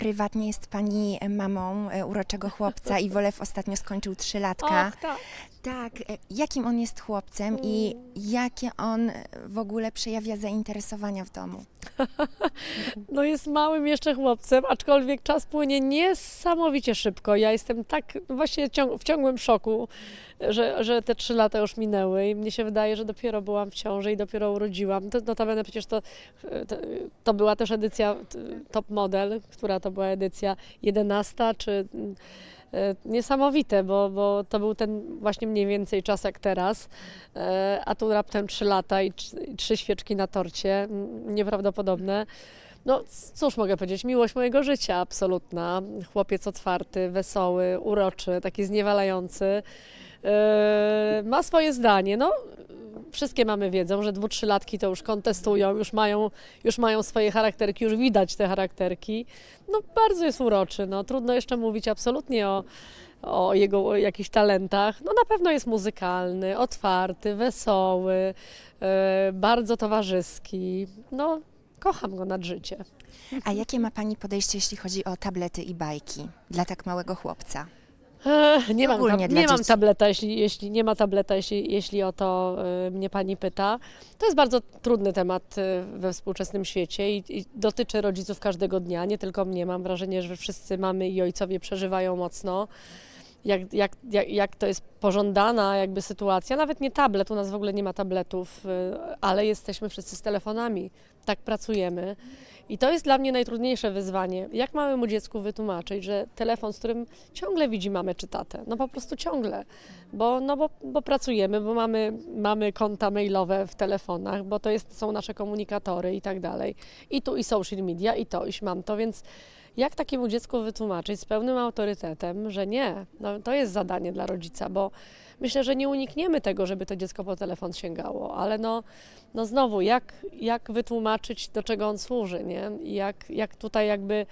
prywatnie jest pani mamą e, uroczego chłopca i Wolew ostatnio skończył trzylatka. Och, tak. Tak, e, jakim on jest chłopcem i jakie on e, w ogóle przejawia zainteresowania w domu? No jest małym jeszcze chłopcem, aczkolwiek czas płynie niesamowicie szybko. Ja jestem tak no właśnie w ciągłym szoku, że, że te trzy lata już minęły i mnie się wydaje, że dopiero byłam w ciąży i dopiero urodziłam. To, notabene przecież to, to, to była też edycja Top Model, która to była edycja 11 czy niesamowite, bo, bo to był ten właśnie mniej więcej czas jak teraz, E, a tu raptem trzy lata i trzy, świeczki na torcie, nieprawdopodobne. No cóż mogę powiedzieć, miłość mojego życia absolutna, chłopiec otwarty, wesoły, uroczy, taki zniewalający, E, ma swoje zdanie, no wszystkie mamy wiedzą, że dwu, trzylatki to już kontestują, już mają, już mają swoje charakterki, już widać te charakterki. No bardzo jest uroczy, no trudno jeszcze mówić absolutnie o, o jego jakichś talentach. No na pewno jest muzykalny, otwarty, wesoły, e, bardzo towarzyski. No kocham go nad życie. A jakie ma pani podejście, jeśli chodzi o tablety i bajki dla tak małego chłopca? Nie, mam, Ogólnie tab- dla nie mam dzieci. tableta, jeśli, jeśli nie ma tableta, jeśli, jeśli o to e, mnie pani pyta. To jest bardzo trudny temat e, we współczesnym świecie i, i dotyczy rodziców każdego dnia, nie tylko mnie. Mam wrażenie, że wszyscy mamy i ojcowie przeżywają mocno. Jak, jak, jak, jak to jest pożądana jakby sytuacja, nawet nie tablet, u nas w ogóle nie ma tabletów, e, ale jesteśmy wszyscy z telefonami, tak pracujemy. I to jest dla mnie najtrudniejsze wyzwanie. Jak małemu dziecku wytłumaczyć, że telefon, z którym ciągle widzi mamę czy tatę, no po prostu ciągle, bo, no bo, bo pracujemy, bo mamy, mamy konta mailowe w telefonach, bo to jest, są nasze komunikatory i tak dalej. I tu i social media, i to, iś mam to, więc jak takiemu dziecku wytłumaczyć z pełnym autorytetem, że nie, no, to jest zadanie dla rodzica, bo myślę, że nie unikniemy tego, żeby to dziecko po telefon sięgało, ale no, no znowu, jak, jak wytłumaczyć, do czego on służy, nie? Jak, jak tutaj jakby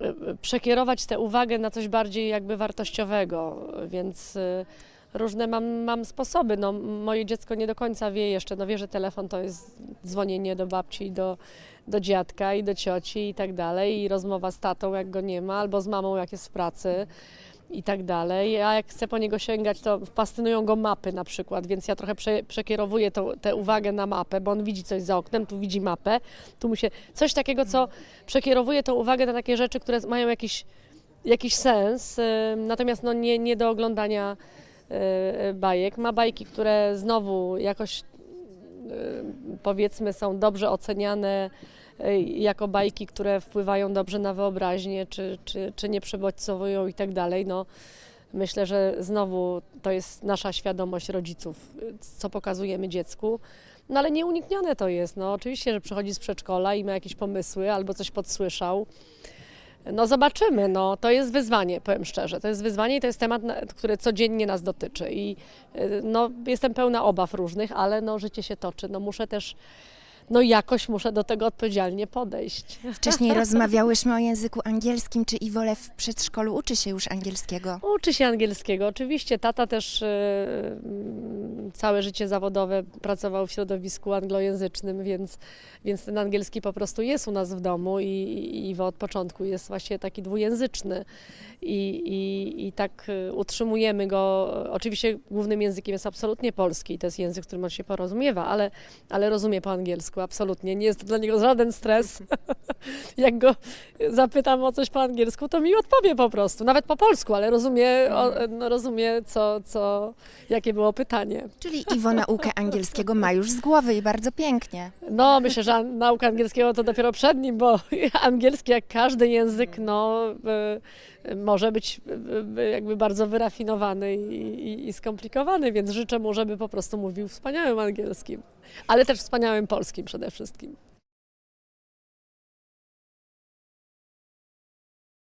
e, przekierować tę uwagę na coś bardziej jakby wartościowego, więc e, różne mam, mam sposoby. No, moje dziecko nie do końca wie jeszcze, no wie, że telefon to jest dzwonienie do babci, do, do dziadka i do cioci i tak dalej i rozmowa z tatą, jak go nie ma, albo z mamą, jak jest w pracy i tak dalej. A jak chcę po niego sięgać, to fascynują go mapy na przykład, więc ja trochę prze, przekierowuję tę uwagę na mapę, bo on widzi coś za oknem, tu widzi mapę, tu mu się coś takiego, co przekierowuje tą uwagę na takie rzeczy, które mają jakiś, jakiś sens, y, natomiast no nie, nie do oglądania y, bajek. Ma bajki, które znowu jakoś y, powiedzmy są dobrze oceniane y, jako bajki, które wpływają dobrze na wyobraźnię, czy, czy, czy nie przebodźcowują i tak dalej. No, myślę, że znowu to jest nasza świadomość rodziców, y, co pokazujemy dziecku. No ale nieuniknione to jest. No, oczywiście, że przychodzi z przedszkola i ma jakieś pomysły albo coś podsłyszał. No zobaczymy, no to jest wyzwanie, powiem szczerze. To jest wyzwanie i to jest temat, który codziennie nas dotyczy. I y, no, jestem pełna obaw różnych, ale no, życie się toczy. No muszę też, no jakoś muszę do tego odpowiedzialnie podejść. Wcześniej rozmawiałyśmy o języku angielskim. Czy Iwolew w przedszkolu uczy się już angielskiego? Uczy się angielskiego. Oczywiście tata też y, mm, całe życie zawodowe pracował w środowisku anglojęzycznym, więc, więc ten angielski po prostu jest u nas w domu i, i Iwo od początku jest właśnie taki dwujęzyczny. I, i, I tak y, utrzymujemy go. Oczywiście głównym językiem jest absolutnie polski, to jest język, którym on się porozumiewa, ale, ale rozumie po angielsku, absolutnie. Nie jest to dla niego żaden stres. Jak go zapytam o coś po angielsku, to mi odpowie po prostu, nawet po polsku, ale rozumie, o, no, rozumie co, co, jakie było pytanie. Czyli Iwo naukę angielskiego ma już z głowy i bardzo pięknie. No, myślę, że an- nauka angielskiego to dopiero przed nim, bo angielski, jak każdy język, no, y, y, może być y, y, jakby bardzo wyrafinowany i, i, i skomplikowany, więc życzę mu, żeby po prostu mówił wspaniałym angielskim, ale też wspaniałym polskim przede wszystkim.